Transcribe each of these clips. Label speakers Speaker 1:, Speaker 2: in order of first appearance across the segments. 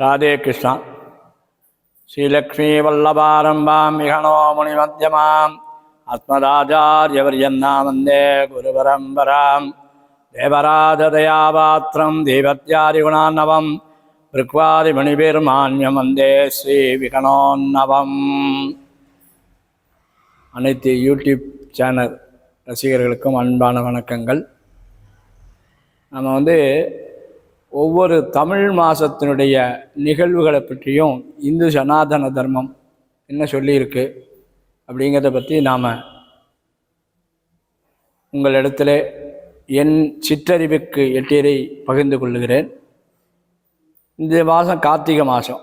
Speaker 1: ராதே கிருஷ்ணா. ஸ்ரீலக்ஷ்மி வல்லபாரம்பாம் மிகனோ முனிமத்தியமாம் அஸ்மதாச்சாரியவர்யன்னா வந்தே குருபரம்பராம். தேவராஜதயாபாத்திரம் தீபத்யாதிகுணான்னவம். ருக்வாதிமணிபெருமான்யம் வந்தே ஸ்ரீ விகனோன்னவம் அனைத்து YouTube channel ரசிகர்களுக்கும் அன்பான வணக்கங்கள். நம்ம வந்து ஒவ்வொரு தமிழ் மாதத்தினுடைய நிகழ்வுகளை பற்றியும் இந்து சனாதன தர்மம் என்ன சொல்லியிருக்கு அப்படிங்கிறத பற்றி நாம் உங்களிடத்துல என் சிற்றறிவுக்கு எட்டியரை பகிர்ந்து கொள்ளுகிறேன். இந்த மாதம் கார்த்திகை மாதம்.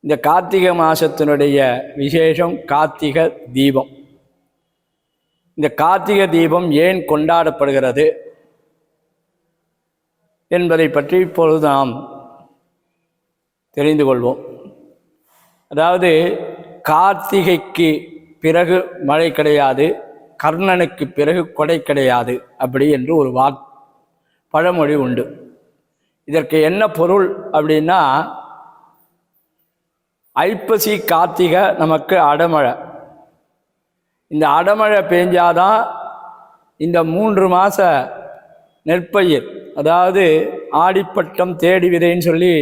Speaker 1: இந்த கார்த்திகை மாதத்தினுடைய விசேஷம் கார்த்திகை தீபம். இந்த கார்த்திகை தீபம் ஏன் கொண்டாடப்படுகிறது? என்பதை பற்றி இப்பொழுது நாம் தெரிந்து கொள்வோம். அதாவது கார்த்திகைக்கு பிறகு மழை கிடையாது கர்ணனுக்கு பிறகு கொடை கிடையாது அப்படி என்று ஒரு வா பழமொழி உண்டு. இதற்கு என்ன பொருள் அப்படின்னா ஐப்பசி கார்த்திகை நமக்கு அடமழை. இந்த அடமழை பெஞ்சாதான் இந்த மூன்று மாத நெற்பயிர் அதாவது ஆடிப்பட்டம் தேடி விதைன்னு சொல்லி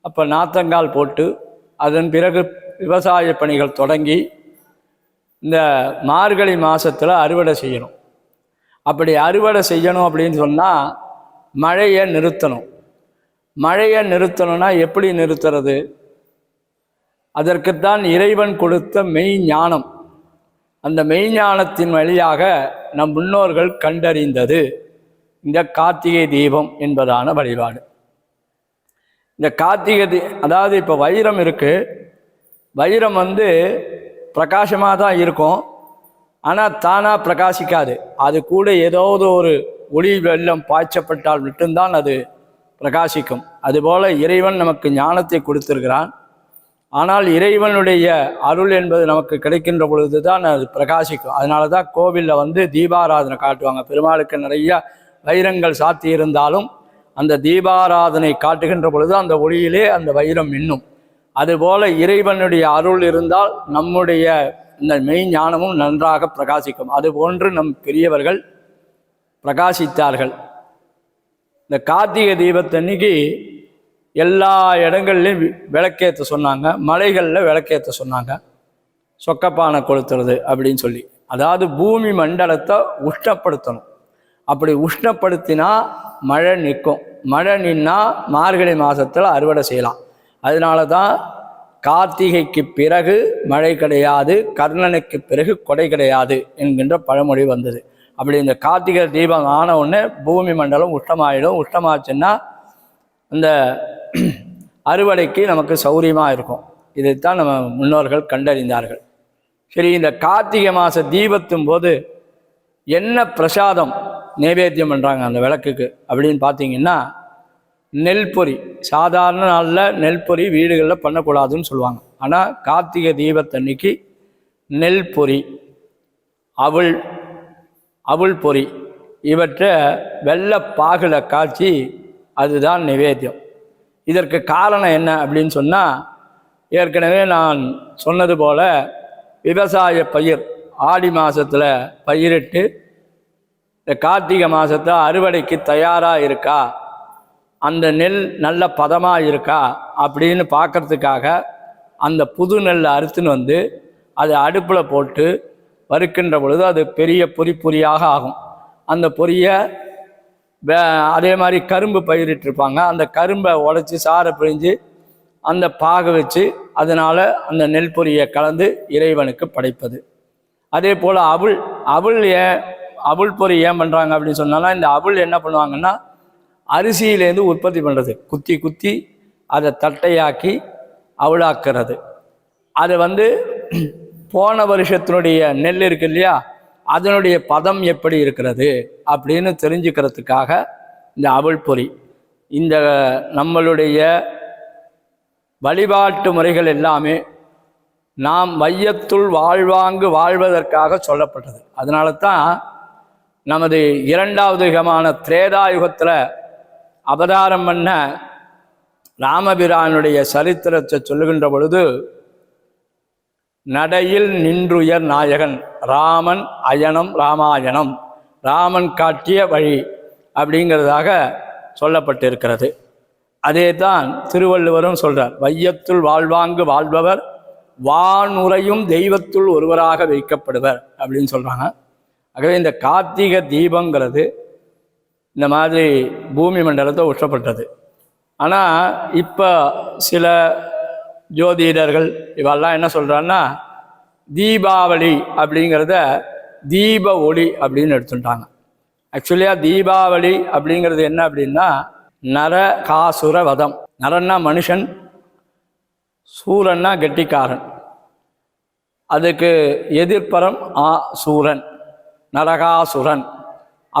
Speaker 1: அப்போ நாத்தங்கால் போட்டு அதன் பிறகு விவசாய பணிகள் தொடங்கி இந்த மார்கழி மாதத்தில் அறுவடை செய்யணும். அப்படி அறுவடை செய்யணும் அப்படின்னு சொன்னால் மழையை நிறுத்தணும். மழையை நிறுத்தணும்னா எப்படி நிறுத்துறது? அதற்குத்தான் இறைவன் கொடுத்த மெய் ஞானம். அந்த மெய்ஞானத்தின் வழியாக நம் முன்னோர்கள் கண்டறிந்தது. இந்த கார்த்திகை தீபம் என்பதான வழிபாடு. இந்த கார்த்திகை தீ அதாவது இப்போ வைரம் இருக்குது வைரம் வந்து பிரகாசமாக தான் இருக்கும். ஆனால் தானாக பிரகாசிக்காது. அது கூட ஏதாவது ஒரு ஒளி வெள்ளம் பாய்ச்சப்பட்டால் மட்டும்தான் அது பிரகாசிக்கும். அதுபோல் இறைவன் நமக்கு ஞானத்தை கொடுத்திருக்கிறான். ஆனால் இறைவனுடைய அருள் என்பது நமக்கு கிடைக்கின்ற பொழுது தான் அது பிரகாசிக்கும். அதனால தான் கோவிலில் வந்து தீபாராதனை காட்டுவாங்க. பெருமாளுக்கு நிறைய வைரங்கள் சாத்தியிருந்தாலும் அந்த தீபாராதனை காட்டுகின்ற பொழுது அந்த ஒளியிலே அந்த வைரம் மின்னும். அதுபோல இறைவனுடைய அருள் இருந்தால் நம்முடைய இந்த மெய் ஞானமும் நன்றாக பிரகாசிக்கும். அதுபோன்று நம் பெரியவர்கள் பிரகாசித்தார்கள். இந்த கார்த்திகை தீபத்தன்னைக்கு எல்லா இடங்கள்லையும் வி- விளக்கேற்ற சொன்னாங்க. மலைகளில் விளக்கேற்ற சொன்னாங்க. சொக்கப்பானை கொளுத்துறது அப்படின்னு சொல்லி. அதாவது பூமி மண்டலத்தை உஷ்டப்படுத்தணும் அப்படி உஷ்ணப்படுத்தினா மழை நிற்கும். மழை நின்னா மார்கழி மாதத்தில் அறுவடை செய்யலாம். அதனால தான் கார்த்திகைக்கு பிறகு மழை கிடையாது கர்ணனுக்கு பிறகு கொடை கிடையாது என்கின்ற பழமொழி வந்தது. அப்படி இந்த கார்த்திகை தீபம் ஆன உடனே பூமி மண்டலம் உஷ்ணமாயிடும். உஷ்ணமாச்சுன்னா இந்த அறுவடைக்கு நமக்கு சௌரியமாக இருக்கும். இதைத்தான் நம்ம முன்னோர்கள் கண்டறிந்தார்கள். சரி இந்த கார்த்திகை மாத தீபத்தும் போது என்ன பிரசாதம் நைவேத்தியம் பண்ணுறாங்க அந்த விளக்குக்கு அப்படின்னு பார்த்தீங்கன்னா நெல் பொறி சாதாரண நாளில் நெல் பொறி வீடுகளில் பண்ணக்கூடாதுன்னு சொல்லுவாங்க. ஆனால் கார்த்திகை தீபத்தன்னைக்கு நெல் பொறி அவள் அவள் பொறி இவற்றை வெள்ளை பாகில் காய்ச்சி அதுதான் நிவேத்தியம். இதற்கு காரணம் என்ன அப்படின்னு சொன்னால் ஏற்கனவே நான் சொன்னது போல் விவசாய பயிர் ஆடி மாதத்தில் பயிரிட்டு இந்த கார்த்திகை மாதத்தில் அறுவடைக்கு தயாராக இருக்கா? அந்த நெல் நல்ல பதமாக இருக்கா? அப்படின்னு பார்க்கறதுக்காக அந்த புது நெல்லை அறுத்துன்னு வந்து அதை அடுப்பில் போட்டு வறுக்கின்ற பொழுது அது பெரிய பொறி பொரியாக ஆகும். அந்த பொரியை வே அதே மாதிரி கரும்பு பயிரிட்டிருப்பாங்க அந்த கரும்பை உடச்சி சாரை பிழிஞ்சு அந்த பாக வச்சு அதனால் அந்த நெல் பொரியை கலந்து இறைவனுக்கு படைப்பது. அதே போல் அவுள் அவள் ஏன் அபுள் பொறி ஏன் பண்ணுறாங்க அப்படின்னு சொன்னாலும் இந்த அபுள் என்ன பண்ணுவாங்கன்னா அரிசியிலேருந்து உற்பத்தி பண்ணுறது குத்தி குத்தி அதை தட்டையாக்கி அவுளாக்குறது. அது வந்து போன வருஷத்தினுடைய நெல் இருக்கு இல்லையா அதனுடைய பதம் எப்படி இருக்கிறது அப்படின்னு தெரிஞ்சுக்கிறதுக்காக இந்த அவள் பொறி. இந்த நம்மளுடைய வழிபாட்டு முறைகள் எல்லாமே நாம் மையத்துள் வாழ்வாங்கு வாழ்வதற்காக சொல்லப்பட்டது. அதனால தான் நமது இரண்டாவது யுகமான திரேதா யுகத்தில் அவதாரம் பண்ண ராமபிரானுடைய சரித்திரத்தை சொல்லுகின்ற பொழுது நடையில் நின்றுயர் நாயகன் ராமன் அயனம் ராமாயணம் ராமன் காட்டிய வழி அப்படிங்கிறதாக சொல்லப்பட்டிருக்கிறது. அதே தான் திருவள்ளுவரும் சொல்றார் வையத்துள் வாழ்வாங்கு வாழ்பவர் வானுரையும் தெய்வத்துள் ஒருவராக வைக்கப்படுவர் அப்படின்னு சொல்றாங்க. ஆகவே இந்த கார்த்திகை தீபங்கிறது இந்த மாதிரி பூமி மண்டலத்தை உற்றப்பட்டது ஆனால் இப்போ சில ஜோதிடர்கள் இவெல்லாம் என்ன சொல்கிறான்னா தீபாவளி அப்படிங்கிறத தீப ஒளி அப்படின்னு எடுத்துட்டாங்க. ஆக்சுவலியாக தீபாவளி அப்படிங்கிறது என்ன அப்படின்னா நர காசுர வதம். நரன்னா மனுஷன் சூரன்னா கெட்டிக்காரன். அதுக்கு எதிர்ப்பரம் ஆ சூரன். நரகாசுரன்.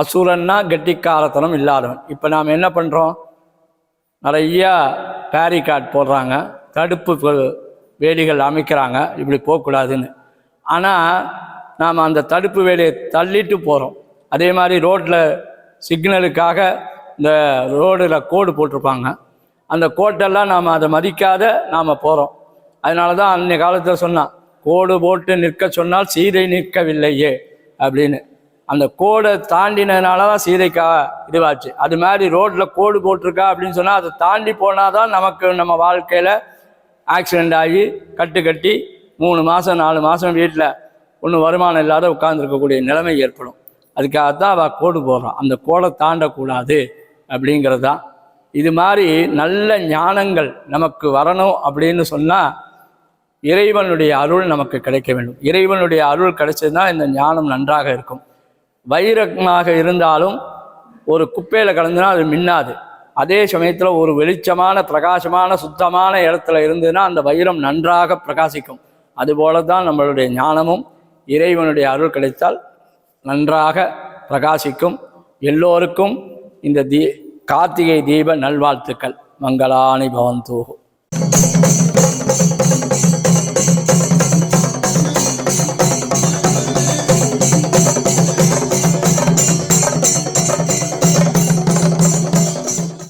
Speaker 1: அசுரன்னா கெட்டிக்காரத்தனம் இல்லாதவன். இப்போ நாம் என்ன பண்ணுறோம் நிறையா பேரிகாட் போடுறாங்க. தடுப்பு வேலிகள் அமைக்கிறாங்க. இப்படி போகக்கூடாதுன்னு. ஆனால் நாம் அந்த தடுப்பு வேலையை தள்ளிட்டு போகிறோம் அதே மாதிரி ரோட்டில் சிக்னலுக்காக இந்த ரோடில் கோடு போட்டிருப்பாங்க. அந்த கோட்டெல்லாம் நாம் அதை மதிக்காத நாம் போகிறோம் அதனால தான் அன்றைய காலத்தில் சொன்னான் கோடு போட்டு நிற்க சொன்னால் சீதை நிற்கவில்லையே. அப்படின்னு. அந்த கோடை தாண்டினதுனால தான் சீதைக்கா இதுவாச்சு. அது மாதிரி ரோட்டில் கோடு போட்டிருக்கா அப்படின்னு சொன்னால் அதை தாண்டி போனால் தான் நமக்கு நம்ம வாழ்க்கையில் ஆக்சிடெண்ட் ஆகி கட்டு கட்டி மூணு மாதம் நாலு மாதம் வீட்டில் ஒன்றும் வருமானம் இல்லாத உட்காந்துருக்கக்கூடிய நிலைமை ஏற்படும். அதுக்காகத்தான் அவள் கோடு போடுறான் அந்த கோடை தாண்டக்கூடாது அப்படிங்கிறது தான் இது மாதிரி நல்ல ஞானங்கள் நமக்கு வரணும் அப்படின்னு சொன்னால் இறைவனுடைய அருள் நமக்கு கிடைக்க வேண்டும். இறைவனுடைய அருள் கிடைச்சதுன்னா இந்த ஞானம் நன்றாக இருக்கும். வைரமாக இருந்தாலும் ஒரு குப்பையில் கலந்துனா அது மின்னாது. அதே சமயத்தில் ஒரு வெளிச்சமான பிரகாசமான சுத்தமான இடத்துல இருந்ததுன்னா அந்த வைரம் நன்றாக பிரகாசிக்கும். அதுபோல தான் நம்மளுடைய ஞானமும் இறைவனுடைய அருள் கிடைத்தால் நன்றாக பிரகாசிக்கும். எல்லோருக்கும் இந்த தீ கார்த்திகை தீப நல்வாழ்த்துக்கள். மங்களானி பவந்தூ.